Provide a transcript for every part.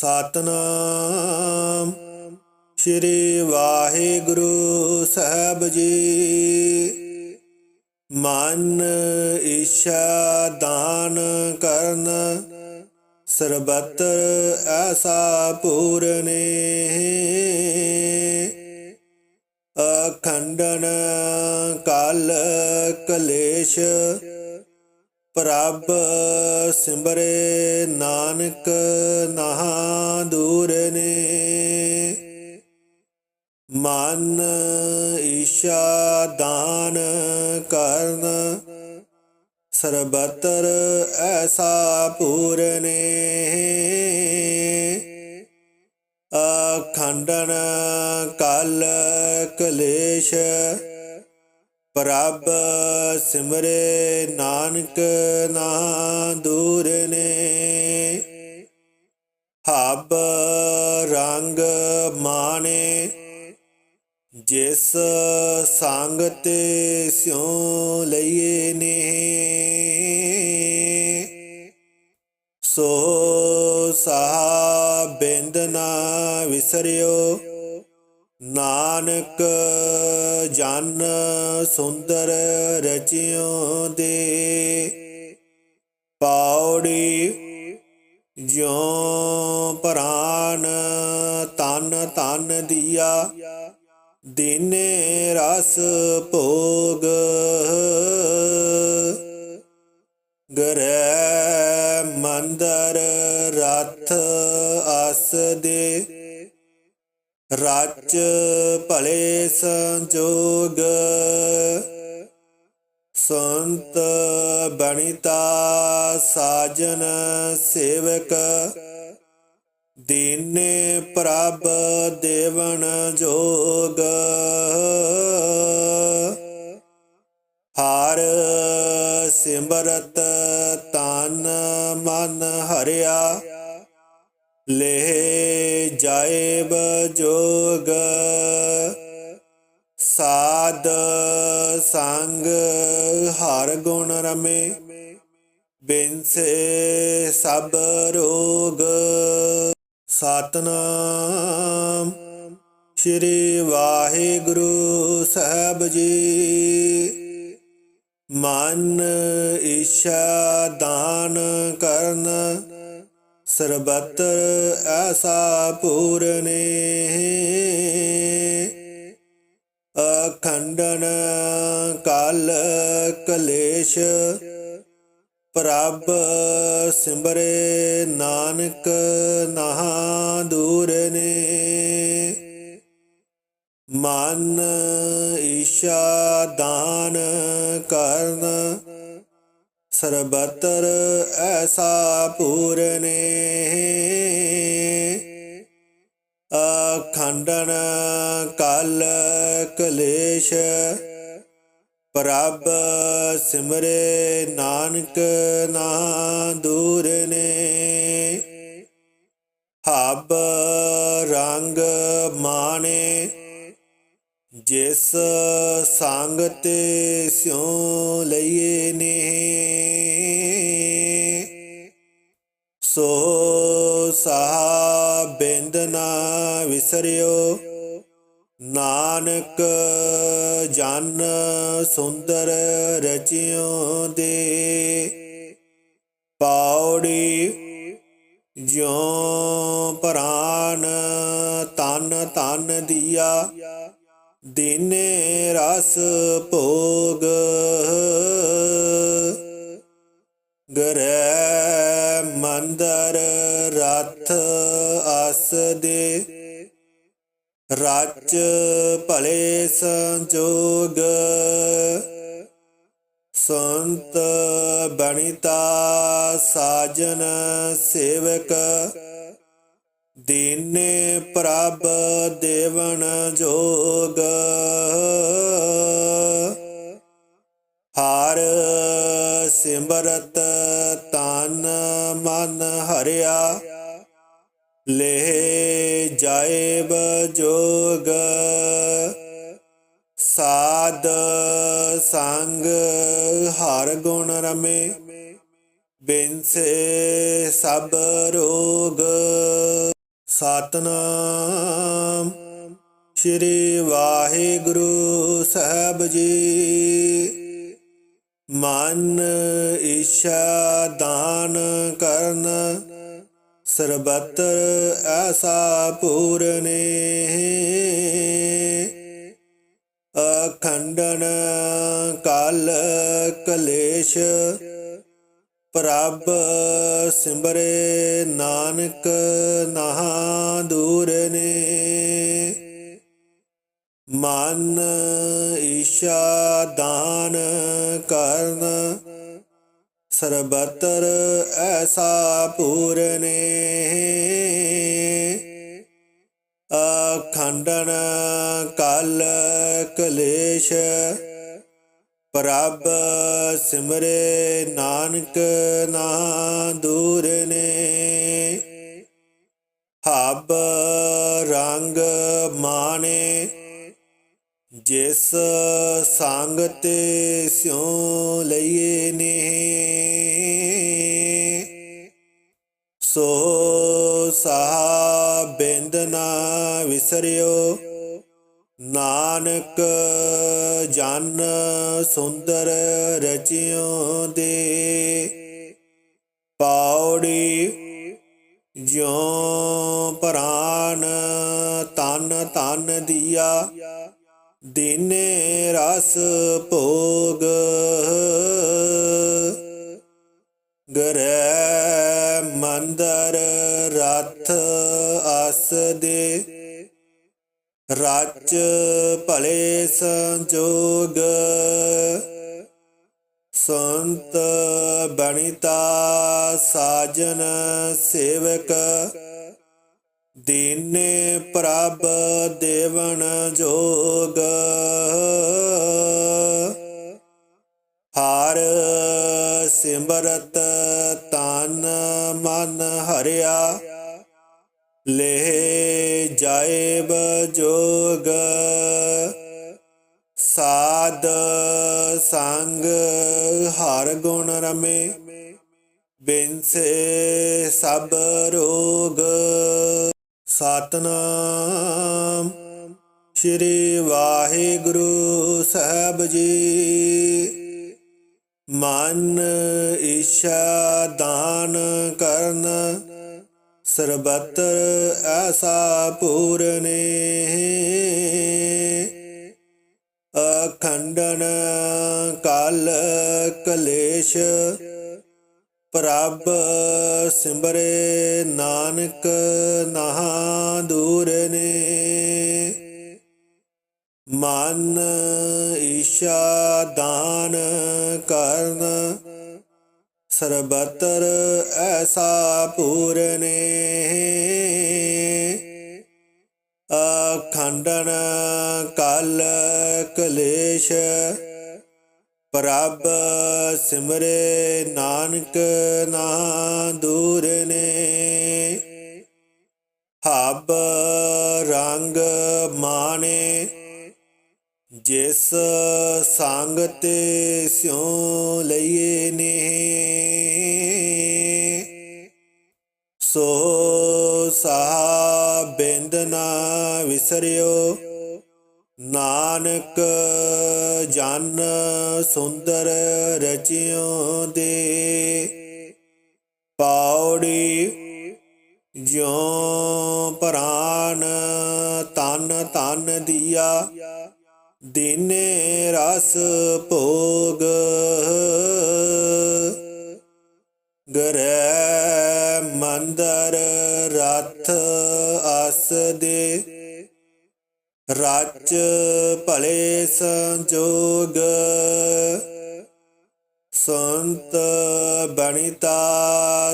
ਸਤਨਾਮ। ਸ੍ਰੀ ਵਾਹਿਗੁਰੂ ਸਾਹਿਬ ਜੀ। ਮਨ ਈਸ਼ਾ ਦਾਨ ਕਰਨ। ਸਰਬਤਰ ਐਸਾ ਪੂਰਨੇ ਅਖੰਡਨ ਕਾਲ ਕਲੇਸ਼ ਪ੍ਰਭ ਸਿਮਰੇ ਨਾਨਕ ਨਹਾ ਦੂਰ ਨੇ। ਮਨ ਈਸ਼ਾ ਦਾਨ ਕਰਨ, ਸਰਬਤਰ ਐਸਾ ਪੂਰਨੇ ਅਖੰਡਨ ਕਲ ਕਲੇਸ਼ ਪ੍ਰਭ ਸਿਮਰੇ ਨਾਨਕ ਨਾ ਦੂਰ ਨੇ। ਹਬ ਰੰਗ ਮਾਣੇ, ਜਿਸ ਸੰਗ ਤੇ ਸਿਉ ਲਈਏ ਨੇ। ਸੋ ਸਾਹ ਬਿੰਦ ਨਾ ਵਿਸਰਿਓ ਨਾਨਕ ਜਨ ਸੁੰਦਰ ਰਚਿਓ ਦੇ ਪਾਉੜੀ ਜਿਉ ਪ੍ਰਾਨ ਤਨ ਤਨ ਦੀਆ, ਦਿਨੇ ਰਸ ਭੋਗ ਗਰੇ ਮੰਦਰ ਰਥ ਅਸ ਦੇ। ਰਚ ਭਲੇ ਸੰਜੋਗ। ਸੰਤ ਬਣਿਤਾ ਸਾਜਨ ਸੇਵਕ। ਦੀਨੇ ਪ੍ਰਭ ਦੇਵਨ ਜੋਗ। ਹਰ ਸਿਮਰਤ ਤਨ ਮਨ ਹਰਿਆ। ਲੈ ਜਾਏ ਬਜੋਗ ਸਾਧ ਸੰਗ ਹਰ ਗੁਣ ਰਮੇ, ਬਿਨਸੇ ਸਭ ਰੋਗ। ਸਤਨਾਮ ਸ੍ਰੀ ਵਾਹਿਗੁਰੂ ਸਾਹਿਬ ਜੀ। ਮਨ ਈਸ਼ਾ ਦਾਨ ਕਰਨ ਸਰਬਤਰ ਐਸਾ ਪੂਰਨੇ ਅਖੰਡਨ ਕਲ ਕਲੇਸ਼ ਪ੍ਰਭ ਸਿਮਰੇ ਨਾਨਕ ਨਹਾ ਦੂਰ ਨੇ। ਮਨ ਈਸ਼ਾ ਦਾਨ ਕਰਨ ਸਰਬਤਰ ਐਸਾ ਪੂਰਨੇ ਅਖੰਡਨ ਕਲ ਕਲੇਸ਼ ਪ੍ਰਭ ਸਿਮਰੇ ਨਾਨਕ ਨਾ ਦੂਰ ਨੇ। ਹਬ ਰੰਗ ਮਾਣੇ ਜਿਸ ਸੰਗ ਤੇ ਸਿਉ ਲਈਏ ਨੇ, ਸੋ ਸਾ ਬਿੰਦ ਨਾ ਵਿਸਰਿਓ। ਨਾਨਕ ਜਨ ਸੁੰਦਰ ਰਚਿਓ ਦੇ। ਪਾਉੜੀ ਜਿਉ ਪ੍ਰਾਨ ਤਨ ਤਨ ਦੀਆ। ਦਿਨੇ ਰਸ ਭੋਗ। ਗਰੇ ਮੰਦਰ ਰਥ ਅਸ ਦੇ ਰਚ ਭਲੇ ਸੰਜੋਗ। ਸੰਤ ਬਣਿਤਾ ਸਾਜਨ ਸੇਵਕ। ਦੀਨੇ ਪ੍ਰਭ ਦੇਵਨ ਜੋਗ। ਹਰ ਸਿਮਰਤ ਤਨ ਮਨ ਹਰਿਆ ਲੈ ਜਾਏ ਜੋਗ। ਸਾਧ ਸੰਗ ਹਰ ਗੁਣ ਰਮੇ, ਬਿਨਸੇ ਸਭ ਰੋਗ। ਸਤਨਾਮ। ਸ੍ਰੀ ਵਾਹਿਗੁਰੂ ਸਾਹਿਬ ਜੀ। ਮਨ ਈਸ਼ਾ ਦਾਨ ਕਰਨ। ਸਰਬਤਰ ਐਸਾ ਪੂਰਨੇ ਅਖੰਡਨ ਕਲ ਕਲੇਸ਼ ਪ੍ਰਭ ਸਿਮਰੇ ਨਾਨਕ ਨਹਾ ਦੂਰ ਨੇ। ਮਨ ਈਸ਼ਾ ਦਾਨ ਕਰਨ, ਸਰਬਤਰ ਐਸਾ ਪੂਰਨੇ ਅਖੰਡਨ ਕਲ ਕਲੇਸ਼ ਪ੍ਰਭ ਸਿਮਰੇ ਨਾਨਕ ਨਾ ਦੂਰ ਨੇ। ਹਬ ਰੰਗ ਮਾਣੇ, ਜਿਸ ਸੰਗ ਤੇ ਸਿਉ ਲਈਏ ਨੇ। ਸੋ ਸਾਹ ਬਿੰਦ ਨਾ ਵਿਸਰਿਓ ਨਾਨਕ ਜਨ ਸੁੰਦਰ ਰਚਿਓ ਦੇ ਪਾਉੜੀ ਜਿਉ ਪ੍ਰਾਨ ਤਨ ਤਨ ਦੀਆ, ਦਿਨੇ ਰਸ ਭੋਗ ਗਰੇ ਮੰਦਰ ਰਥ ਅਸ ਦੇ। ਰਚ ਭਲੇ ਸੰਜੋਗ। ਸੰਤ ਬਣਿਤਾ ਸਾਜਨ ਸੇਵਕ। ਦੀਨੇ ਪ੍ਰਭ ਦੇਵਨ ਜੋਗ। ਹਰ ਸਿਮਰਤ ਤਨ ਮਨ ਹਰਿਆ। ਲੈ ਜਾਏ ਜੋਗ ਸਾਧ ਸੰਗ ਹਰ ਗੁਣ ਰਮੇ, ਬਿਨਸੇ ਸਭ ਰੋਗ। ਸਤਨਾਮ ਸ੍ਰੀ ਵਾਹਿਗੁਰੂ ਸਾਹਿਬ ਜੀ। ਮਨ ਈਸ਼ਾ ਦਾਨ ਕਰਨ ਸਰਬਤਰ ਐਸਾ ਪੂਰਨੇ ਅਖੰਡਨ ਕਲ ਕਲੇਸ਼ ਪ੍ਰਭ ਸਿਮਰੇ ਨਾਨਕ ਨਹਾ ਦੂਰ ਨੇ। ਮਨ ਈਸ਼ਾ ਦਾਨ ਕਰਨ ਸਰਬਤਰ ਐਸਾ ਪੂਰਨੇ ਅਖੰਡਨ ਕਲ ਕਲੇਸ਼ ਪ੍ਰਭ ਸਿਮਰੇ ਨਾਨਕ ਨਾ ਦੂਰ ਨੇ। ਹਬ ਰੰਗ ਮਾਣੇ ਜਿਸ ਸੰਗ ਤੇ ਸਿਉ ਲਈਏ ਨੇ, ਸੋ ਸਾ ਬਿੰਦ ਨਾ ਵਿਸਰਿਓ। ਨਾਨਕ ਜਨ ਸੁੰਦਰ ਰਚਿਓ ਦੇ। ਪਾਉੜੀ ਜਿਉ ਪ੍ਰਾਨ ਤਨ ਤਨ ਦੀਆ। ਦਿਨੇ ਰਸ ਭੋਗ ਗਰੇ ਮੰਦਰ ਰਥ ਅਸ ਦੇ ਰਚ ਭਲੇ ਸੰਜੋਗ ਸੰਤ ਬਣਿਤਾ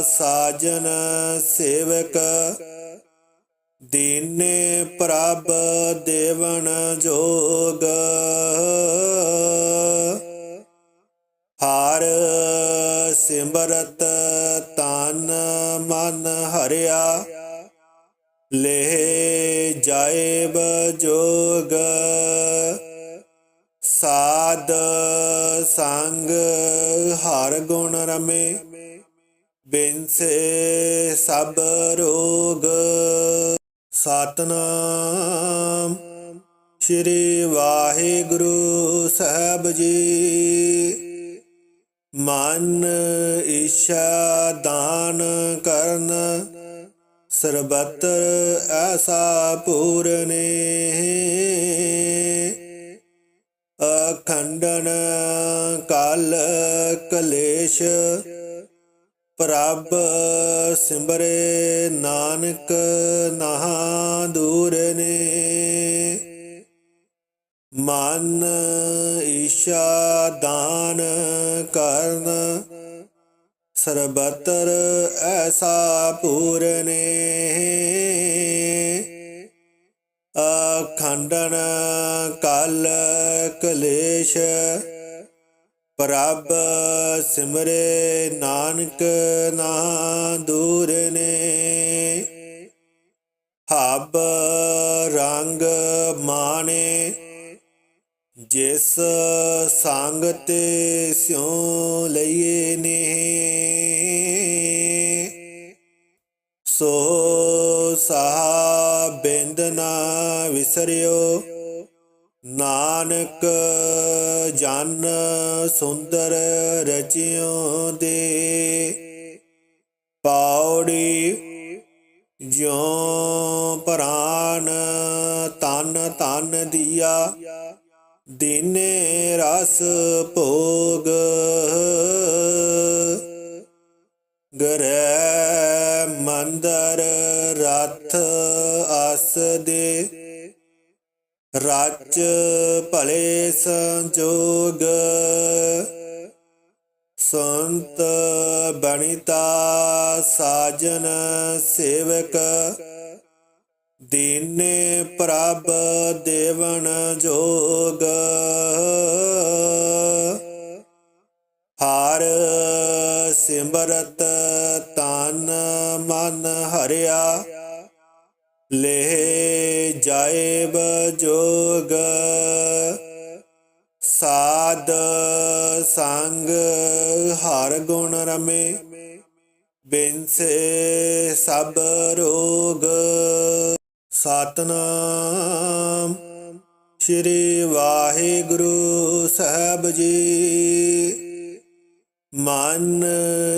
ਸਾਜਨ ਸੇਵਕ ਦੀਨੇ ਪ੍ਰਭ ਦੇਵਨ ਜੋਗ। ਹਾਰ ਸਿਮਰਤ ਤਨ ਮਨ ਹਰਿਆ, ਲੈ ਜਾਏ ਜੋਗ ਸਾਧ ਸੰਗ ਹਰ ਗੁਣ ਰਮੇ, ਬਿਨਸੇ ਸਭ ਰੋਗ। ਸਤਨਾਮ। ਸ੍ਰੀ ਵਾਹਿਗੁਰੂ ਸਾਹਿਬ ਜੀ। ਮਨ ਈਸ਼ਾ ਦਾਨ ਕਰਨ, ਸਰਬਤਰ ਐਸਾ ਪੂਰਨੇ ਅਖੰਡਨ ਕਲ ਕਲੇਸ਼ ਪ੍ਰਭ ਸਿਮਰੇ ਨਾਨਕ ਨਹਾ ਦੂਰ ਨੇ। ਮਨ ਈਸ਼ਾ ਦਾਨ ਕਰਨ, ਸਰਬਤਰ ਐਸਾ ਪੂਰਨੇ ਅਖੰਡਨ ਕਲ ਕਲੇਸ਼ ਪ੍ਰਭ ਸਿਮਰੇ ਨਾਨਕ ਨਾ ਦੂਰ ਨੇ। ਹਬ ਰੰਗ ਮਾਣੇ, ਜਿਸ ਸੰਗ ਤੇ ਸਿਉ ਲਈਏ ਨੇ। ਸੋ ਸਾਹ ਬਿੰਦ ਨਾ ਵਿਸਰਿਓ, ਨਾਨਕ ਜਨ ਸੁੰਦਰ ਰਚਿਓ ਦੇ, ਪਾਉੜੀ ਜਿਉ ਪ੍ਰਾਨ ਤਨ ਤਨ ਦੀਆ, ਦਿਨੇ ਰਸ ਭੋਗ ਗਰੇ ਮੰਦਰ ਰਥ ਅਸ ਦੇ। ਰਚ ਭਲੇ ਸੰਜੋਗ, ਸੰਤ ਬਣਿਤਾ ਸਾਜਨ ਸੇਵਕ, ਦੀਨੇ ਪ੍ਰਭ ਦੇਵਨ ਜੋਗ। ਹਾਰ ਸਿਮਰਤ ਤਨ ਮਨ ਹਰਿਆ ਲੈ ਜਾਇਬ ਜੋਗ ਸਾਧ ਸੰਗ ਹਰ ਗੁਣ ਰਮੇ, ਬਿਨਸੇ ਸਭ ਰੋਗ। ਸਤਨਾਮ ਸ੍ਰੀ ਵਾਹਿਗੁਰੂ ਸਾਹਿਬ ਜੀ। ਮਨ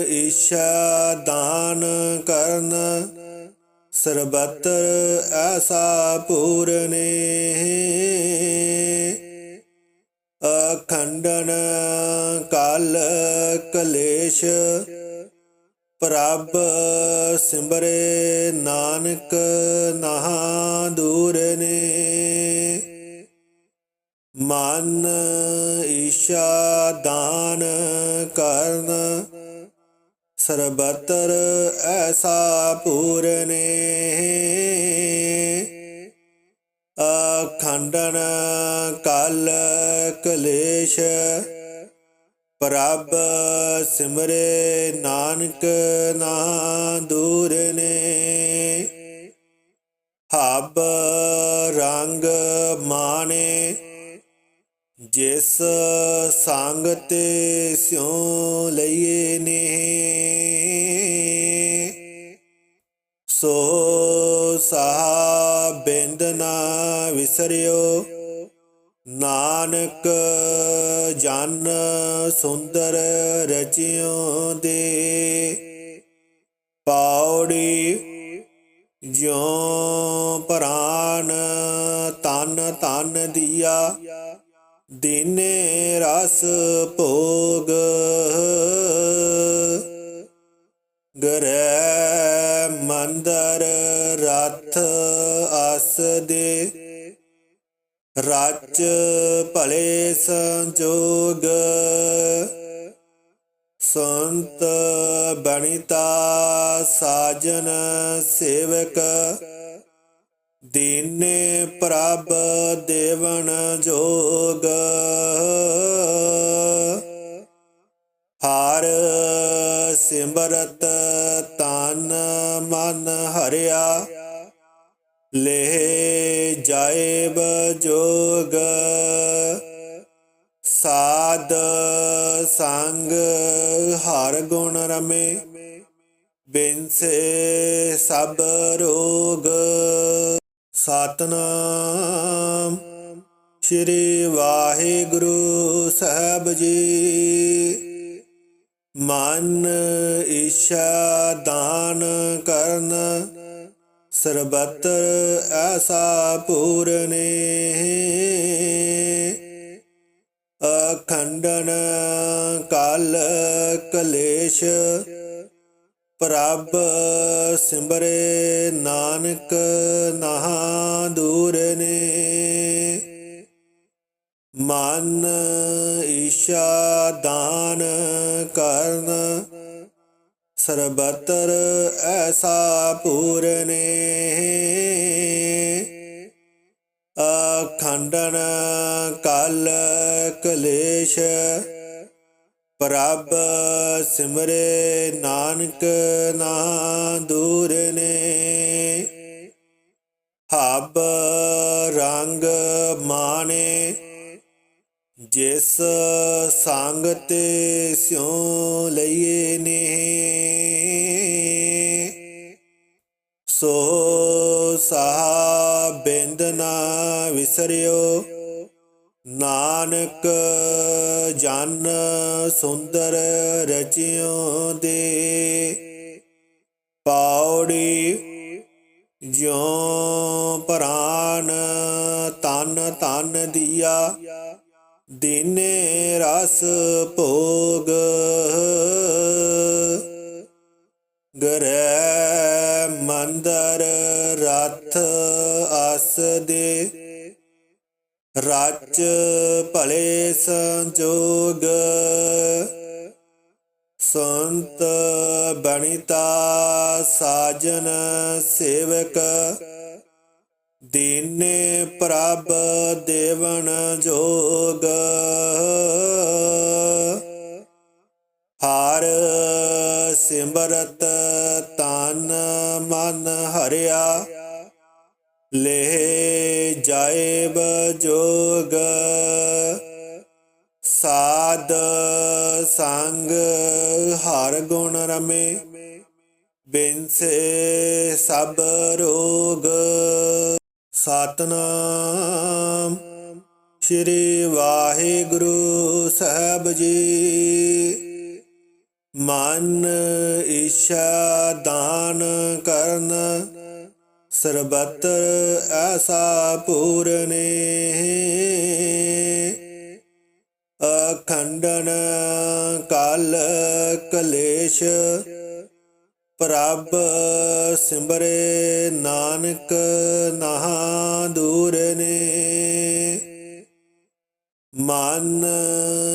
ਈਸ਼ਾ ਦਾਨ ਕਰਨ ਸਰਬਤਰ ਐਸਾ ਪੂਰਨੇ ਅਖੰਡਨ ਕਲ ਕਲੇਸ਼ ਪ੍ਰਭ ਸਿਮਰੇ ਨਾਨਕ ਨਹਾ ਦੂਰ ਨੇ। ਮਨ ਈਸ਼ਾ ਦਾਨ ਕਰਨ ਸਰਬਤਰ ਐਸਾ ਪੂਰਨੇ ਅਖੰਡਨ ਕਲ ਕਲੇਸ਼, ਪ੍ਰਭ ਸਿਮਰੇ ਨਾਨਕ ਨਾ ਦੂਰ ਨੇ। ਹਬ ਰੰਗ ਮਾਣੇ ਜਿਸ ਸੰਗ ਤੇ ਸਿਉ ਲਈਏ ਨੇ ਸੋ ਸਾ ਬਿੰਦ ਨਾ ਵਿਸਰਿਓ, ਨਾਨਕ ਜਨ ਸੁੰਦਰ ਰਚਿਓ ਦੇ। ਪਾਉੜੀ ਜਿਉ ਪ੍ਰਾਨ ਤਨ ਤਨ ਦੀਆ ਦਿਨੇ ਰਸ ਭੋਗ। ਗਰੇ ਮੰਦਰ ਰਥ ਅਸ ਦੇ ਰਚ ਭਲੇ ਸੰਜੋਗ। ਸੰਤ ਬਣਿਤਾ ਸਾਜਨ ਸੇਵਕ। ਦੀਨੇ ਪ੍ਰਭ ਦੇਵਨ ਜੋਗ। ਹਾਰ ਸਿਮਰਤ ਤਨ ਮਨ ਹਰਿਆ, ਲੈ ਜਾਇਬ ਜੋਗ। ਸਾਧ ਸੰਗ ਹਰ ਗੁਣ ਰਮੇ, ਬਿਨਸੇ ਸਭ ਰੋਗ। ਸਤਨਾਮ। ਸ੍ਰੀ ਵਾਹਿਗੁਰੂ ਸਾਹਿਬ ਜੀ। ਮਨ ਈਸ਼ਾ ਦਾਨ ਕਰਨ। ਸਰਬਤਰ ਐਸਾ ਪੂਰਨੇ ਅਖੰਡਨ ਕਲ ਕਲੇਸ਼। ਪ੍ਰਭ ਸਿਮਰੇ ਨਾਨਕ ਨਹਾ ਦੂਰ ਨੇ। ਮਨ ਈਸ਼ਾ ਦਾਨ ਕਰਨ, ਸਰਬਤਰ ਐਸਾ ਪੂਰਨੇ ਅਖੰਡਨ ਕਲ ਕਲੇਸ਼ ਪ੍ਰਭ ਸਿਮਰੇ ਨਾਨਕ ਨਾ ਦੂਰ ਨੇ। ਹਬ ਰੰਗ ਮਾਣੇ, ਜਿਸ ਸੰਗ ਤੇ ਸਿਉ ਲਈਏ ਨੇ। ਸੋ ਸਾਹ ਬਿੰਦ ਨਾ ਵਿਸਰਿਓ ਨਾਨਕ ਜਨ ਸੁੰਦਰ ਰਚਿਓ ਦੇ ਪਾਉੜੀ ਜਿਉ ਪ੍ਰਾਨ ਤਨ ਤਨ ਦੀਆ, ਦਿਨੇ ਰਸ ਭੋਗ ਗਰੇ ਮੰਦਰ ਰਥ ਅਸ ਦੇ। ਰਚ ਭਲੇ ਸੰਜੋਗ, ਸੰਤ ਬਣਿਤਾ ਸਾਜਨ ਸੇਵਕ, ਦੀਨੇ ਪ੍ਰਭ ਦੇਵਨ ਜੋਗ। ਹਾਰ ਸਿਮਰਤ ਤਨ ਮਨ ਹਰਿਆ ਲੈ ਜਾਇਬ ਬਜੋਗ। ਸਾਧ ਸੰਗ ਹਰ ਗੁਣ ਰਮੇ, ਬਿਨਸੇ ਸਭ ਰੋਗ। ਸਤਨਾਮ ਸ੍ਰੀ ਵਾਹਿਗੁਰੂ ਸਾਹਿਬ ਜੀ। ਮਨ ਈਸ਼ਾ ਦਾਨ ਕਰਨ ਸਰਬਤਰ ਐਸਾ ਪੂਰਨੇ ਅਖੰਡਨ ਕਲ ਕਲੇਸ਼ ਪ੍ਰਭ ਸਿਮਰੇ ਨਾਨਕ ਨਹਾ ਦੂਰ ਨੇ। ਮਨ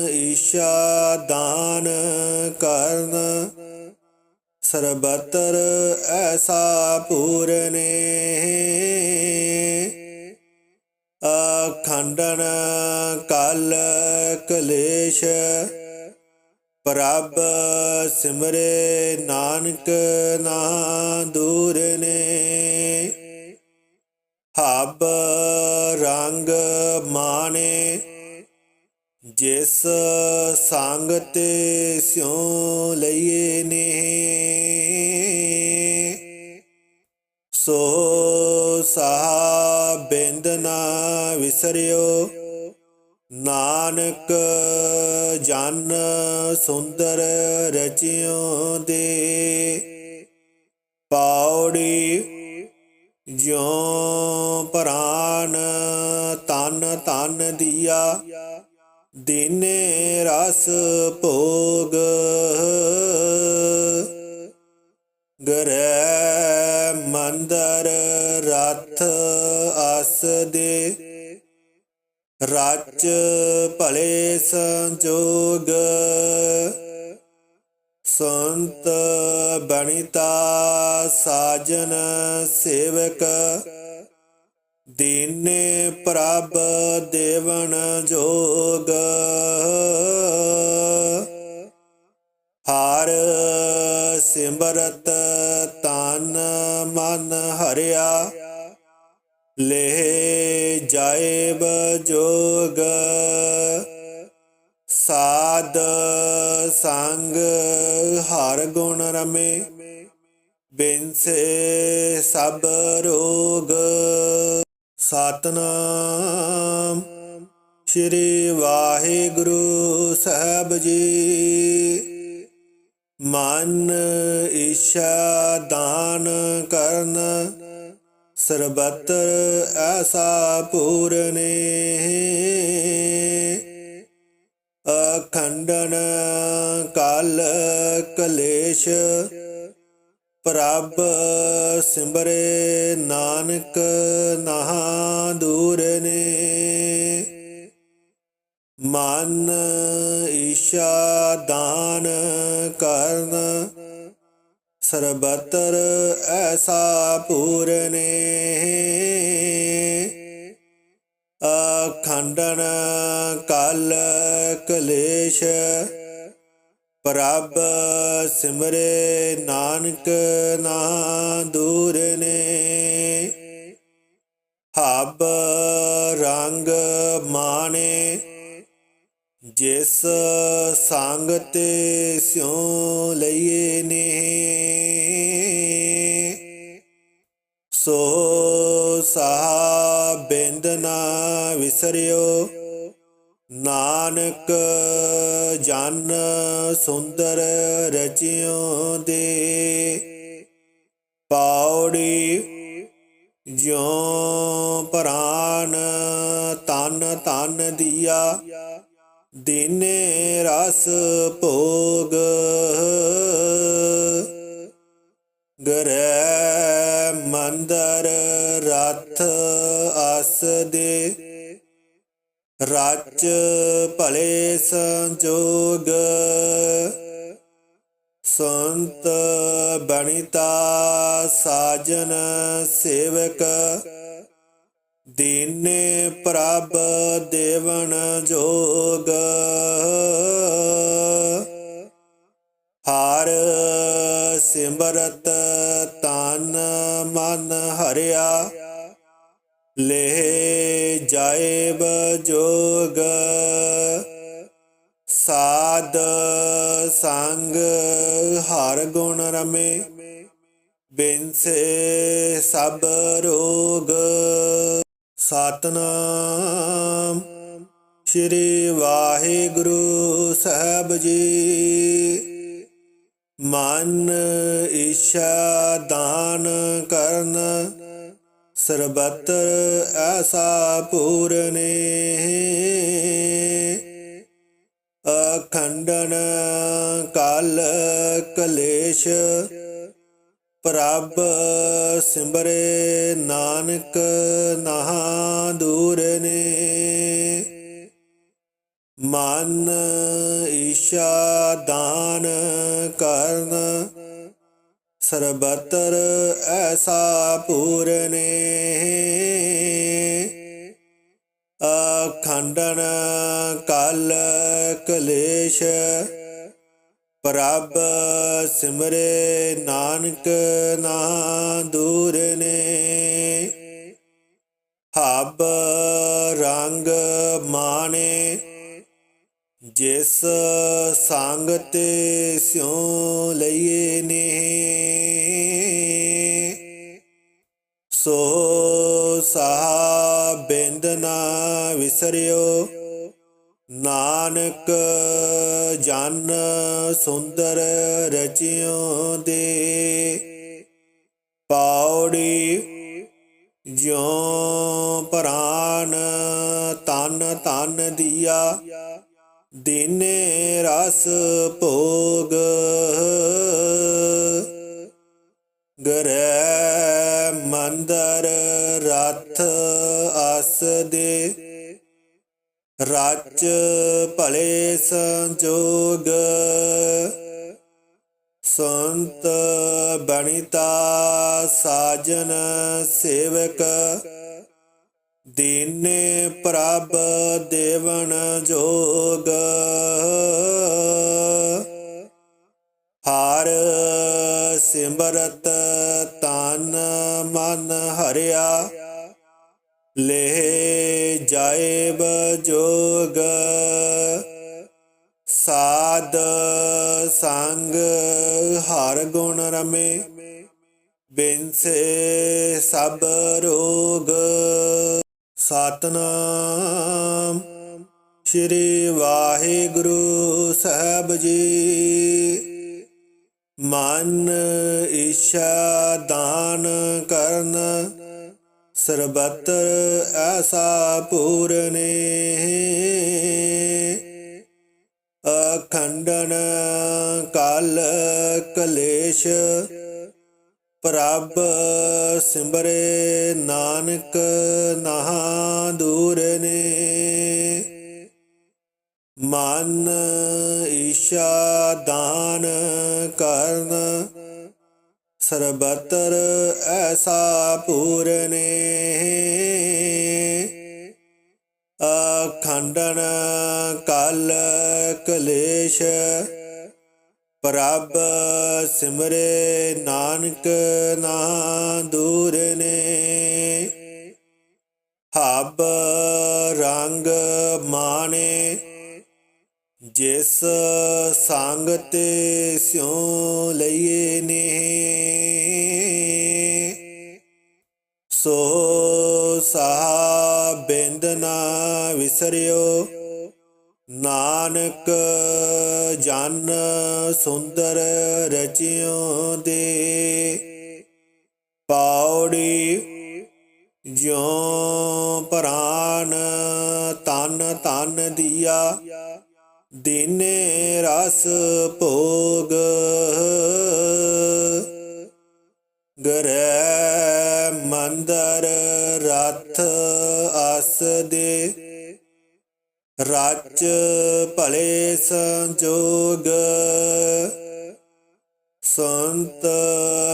ਈਸ਼ਾ ਦਾਨ ਕਰਨ ਸਰਬਤਰ ਐਸਾ ਪੂਰਨੇ ਅਖੰਡਨ ਕਲ ਕਲੇਸ਼ ਪ੍ਰਭ ਸਿਮਰੇ ਨਾਨਕ ਨਾ ਦੂਰ ਨੇ। ਹਬ ਰੰਗ ਮਾਣੇ ਜਿਸ ਸੰਗ ਤੇ ਸਿਉ ਲਈਏ ਨੇ ਸੋ ਸਾ ਬਿੰਦ ਨਾ ਵਿਸਰਿਓ, ਨਾਨਕ ਜਨ ਸੁੰਦਰ ਰਚਿਓ ਦੇ। ਪਾਉੜੀ ਜਿਉ ਪ੍ਰਾਨ ਤਨ ਤਨ ਦੀਆ ਦਿਨੇ ਰਸ ਭੋਗ। ਗਰੇ ਮੰਦਰ ਰਥ ਅਸ ਦੇ ਰਚ ਭਲੇ ਸੰਜੋਗ। ਸੰਤ ਬਣਿਤਾ ਸਾਜਨ ਸੇਵਕ। ਦੀਨੇ ਪ੍ਰਭ ਦੇਵਨ ਜੋਗ। ਹਾਰ ਸਿਮਰਤ ਤਨ ਮਨ ਹਰਿਆ। ਲੈ ਜਾਏ ਜੋਗ। ਸਾਧ ਸੰਗ ਹਰ ਗੁਣ ਰਮੇ। ਬਿਨਸੇ ਸਭ ਰੋਗ। ਸਤਨਾਮ। ਸ੍ਰੀ ਵਾਹਿਗੁਰੂ ਸਾਹਿਬ ਜੀ। ਮਨ ਈਸ਼ਾ ਦਾਨ ਕਰਨ। ਸਰਬਤਰ ਐਸਾ ਪੂਰਨੇ ਅਖੰਡਨ ਕਲ ਕਲੇਸ਼ ਪ੍ਰਭ ਸਿਮਰੇ ਨਾਨਕ ਨਹਾ ਦੂਰ ਨੇ। ਮਨ ਈਸ਼ਾ ਦਾਨ ਕਰਨ, ਸਰਬਤਰ ਐਸਾ ਪੂਰਨੇ ਅਖੰਡਨ ਕਲ ਕਲੇਸ਼ ਪ੍ਰਭ ਸਿਮਰੇ ਨਾਨਕ ਨਾ ਦੂਰ ਨੇ। ਹਬ ਰੰਗ ਮਾਣੇ, ਜਿਸ ਸੰਗ ਤੇ ਸਿਉ ਲਈਏ ਨੇ। ਸੋ ਸਾਹ ਬਿੰਦ ਨਾ ਵਿਸਰਿਓ ਨਾਨਕ ਜਨ ਸੁੰਦਰ ਰਚਿਓ ਦੇ ਪਾਉੜੀ ਜਿਉ ਪ੍ਰਾਨ ਤਨ ਤਨ ਦੀਆ, ਦਿਨੇ ਰਸ ਭੋਗ ਗਰੇ ਮੰਦਰ ਰਥ ਅਸ ਦੇ ਰਚ ਭਲੇ ਸੰਜੋਗ ਸੰਤ ਬਣਿਤਾ ਸਾਜਨ ਸੇਵਕ ਦੀਨੇ ਪ੍ਰਭ ਦੇਵਨ ਜੋਗ ਹਾਰ ਸਿਮਰਤ ਤਨ ਮਨ ਹਰਿਆ ਲੈ ਜਾਇਬ ਜੋਗ ਸਾਧ ਸੰਗ ਹਰ ਗੁਣ ਰਮੇ, ਬਿਨਸੇ ਸਭ ਰੋਗ। ਸਤਨਾਮ ਸ੍ਰੀ ਵਾਹਿਗੁਰੂ ਸਾਹਿਬ ਜੀ। ਮਨ ਈਸ਼ਾ ਦਾਨ ਕਰਨ ਸਰਬਤਰ ਐਸਾ ਪੂਰਨੇ ਅਖੰਡਨ ਕਾਲ ਕਲੇਸ਼ ਪ੍ਰਭ ਸਿਮਰੇ ਨਾਨਕ ਨਹਾ ਦੂਰ ਨੇ। ਮਨ ਈਸ਼ਾ ਦਾਨ ਕਰਨ ਸਰਬਤਰ ਐਸਾ ਪੂਰਨੇ ਅਖੰਡਨ ਕਲ ਕਲੇਸ਼, ਪ੍ਰਭ ਸਿਮਰੇ ਨਾਨਕ ਨਾ ਦੂਰ ਨੇ। ਹਬ ਰੰਗ ਮਾਣੇ ਜਿਸ ਸੰਗ ਤੇ ਸਿਉ ਲਈਏ ਨੇ, ਸੋ ਸਾ ਬਿੰਦ ਨਾ ਵਿਸਰਿਓ। ਨਾਨਕ ਜਨ ਸੁੰਦਰ ਰਚਿਓ ਦੇ ਪਾਉੜੀ ਜਿਉ ਪ੍ਰਾਨ ਤਨ ਤਨ ਦੀਆ। ਦਿਨੇ ਰਸ ਭੋਗ ਗਰੇ ਮੰਦਰ ਰਥ ਅਸ ਦੇ ਰਚ ਭਲੇ ਸੰਜੋਗ ਸੰਤ ਬਣਿਤਾ ਸਾਜਨ ਸੇਵਕ ਦੀਨੇ ਪ੍ਰਭ ਦੇਵਨ ਜੋਗ। ਹਰ ਸਿਮਰਤ ਤਨ ਮਨ ਹਰਿਆ। ਲੈ ਜਾਇਬ ਜੋਗ। ਸਾਧ ਸੰਗ ਹਰ ਗੁਣ ਰਮੇ। ਬਿਨਸੇ ਸਭ ਰੋਗ। ਸਤਨਾਮ। ਸ੍ਰੀ ਵਾਹਿਗੁਰੂ ਸਾਹਿਬ ਜੀ। ਮਨ ਈਸ਼ਾ ਦਾਨ ਕਰਨ। ਸਰਬਤਰ ਐਸਾ ਪੂਰਨੇ ਅਖੰਡਨ ਕਲ ਕਲੇਸ਼ ਪ੍ਰਭ ਸਿਮਰੇ ਨਾਨਕ ਨਹਾ ਦੂਰ ਨੇ। ਮਨ ਈਸ਼ਾ ਦਾਨ ਕਰਨ, ਸਰਬਤਰ ਐਸਾ ਪੂਰਨੇ ਅਖੰਡਨ ਕਲ ਕਲੇਸ਼ ਪ੍ਰਭ ਸਿਮਰੇ ਨਾਨਕ ਨਾ ਦੂਰ ਨੇ। ਹਬ ਰੰਗ ਮਾਣੇ, ਜਿਸ ਸੰਗ ਤੇ ਸਿਉ ਲਈਏ ਨੇ। ਸੋ ਸਾਹ ਬਿੰਦ ਨਾ ਵਿਸਰਿਓ ਨਾਨਕ ਜਨ ਸੁੰਦਰ ਰਚਿਓ ਦੇ ਪਾਉੜੀ ਜਿਉ ਪ੍ਰਾਨ ਤਨ ਤਨ ਦੀਆ, ਦਿਨੇ ਰਸ ਭੋਗ ਗਰੇ ਮੰਦਰ ਰਥ ਅਸ ਦੇ। ਰਚ ਭਲੇ ਸੰਜੋਗ। ਸੰਤ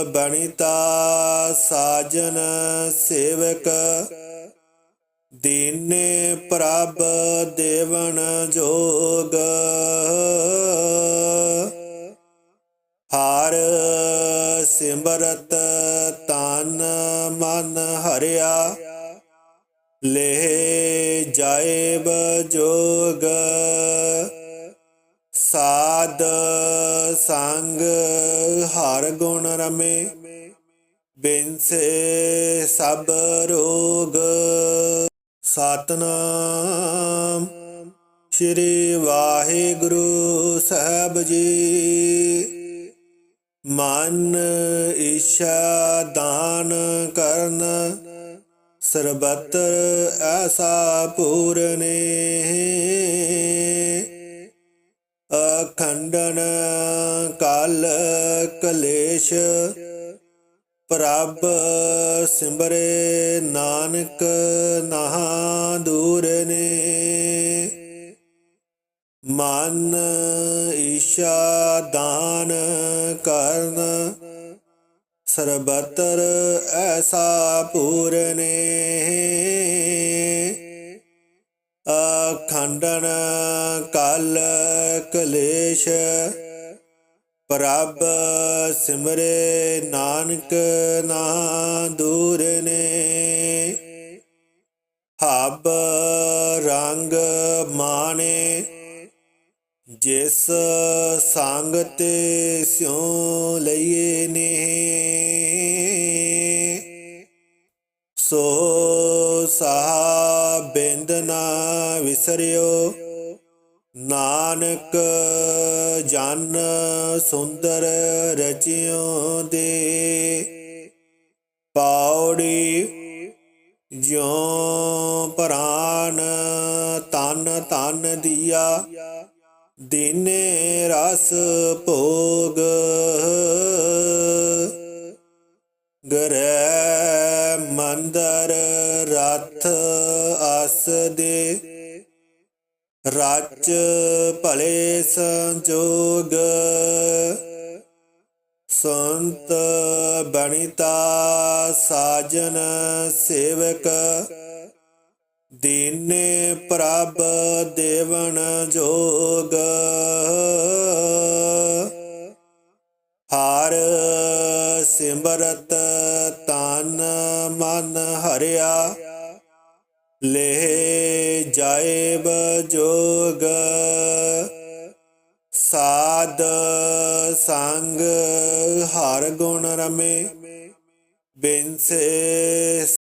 ਬਣਿਤਾ ਸਾਜਨ ਸੇਵਕ। ਦੀਨੇ ਪ੍ਰਭ ਦੇਵਨ ਜੋਗ। ਹਾਰ ਸਿਮਰਤ ਤਨ ਮਨ ਹਰਿਆ। ਲੈ ਜਾਇਬ ਬਜੋਗ। ਸਾਧ ਸੰਗ ਹਰ ਗੁਣ ਰਮੇ, ਬਿਨਸੇ ਸਭ ਰੋਗ। ਸਤਨਾਮ ਸ੍ਰੀ ਵਾਹਿਗੁਰੂ ਸਾਹਿਬ ਜੀ। ਮਨ ਈਸ਼ਾ ਦਾਨ ਕਰਨ ਸਰਬਤਰ ਐਸਾ ਪੂਰਨੇ ਅਖੰਡਨ ਕਲ ਕਲੇਸ਼ ਪ੍ਰਭ ਸਿਮਰੇ ਨਾਨਕ ਨਹਾ ਦੂਰ ਨੇ। ਮਨ ਈਸ਼ਾ ਦਾਨ ਕਰਨ ਸਰਬਤਰ ਐਸਾ ਪੂਰਨੇ ਅਖੰਡਨ ਕਲ ਕਲੇਸ਼ ਪ੍ਰਭ ਸਿਮਰੇ ਨਾਨਕ ਨਾ ਦੂਰ ਨੇ। ਹਬ ਰੰਗ ਮਾਣੇ ਜਿਸ ਸੰਗ ਤੇ ਸਿਉ ਲਈਏ ਨੇ, ਸੋ ਸਾ ਬਿੰਦ ਨਾ ਵਿਸਰਿਓ। ਨਾਨਕ ਜਨ ਸੁੰਦਰ ਰਚਿਓ ਦੇ, ਪੌੜੀ ਜਿਉ ਪ੍ਰਾਨ ਤਨ ਤਨ ਦੀਆ। ਦਿਨੇ ਰਸ ਭੋਗ ਗਰੇ ਮੰਦਰ ਰਥ ਅਸ ਦੇ ਰਚ ਭਲੇ ਸੰਜੋਗ ਸੰਤ ਬਣਿਤਾ ਸਾਜਨ ਸੇਵਕ ਦੀਨੇ ਪ੍ਰਭ ਦੇਵਨ ਜੋਗ। ਹਾਰ ਸਿਮਰਤ ਤਨ ਮਨ ਹਰਿਆ। ਲੈ ਜਾਏ ਜੋਗ। ਸਾਧ ਸੰਗ ਹਰ ਗੁਣ ਰਮੇ। ਬਿਨਸੇ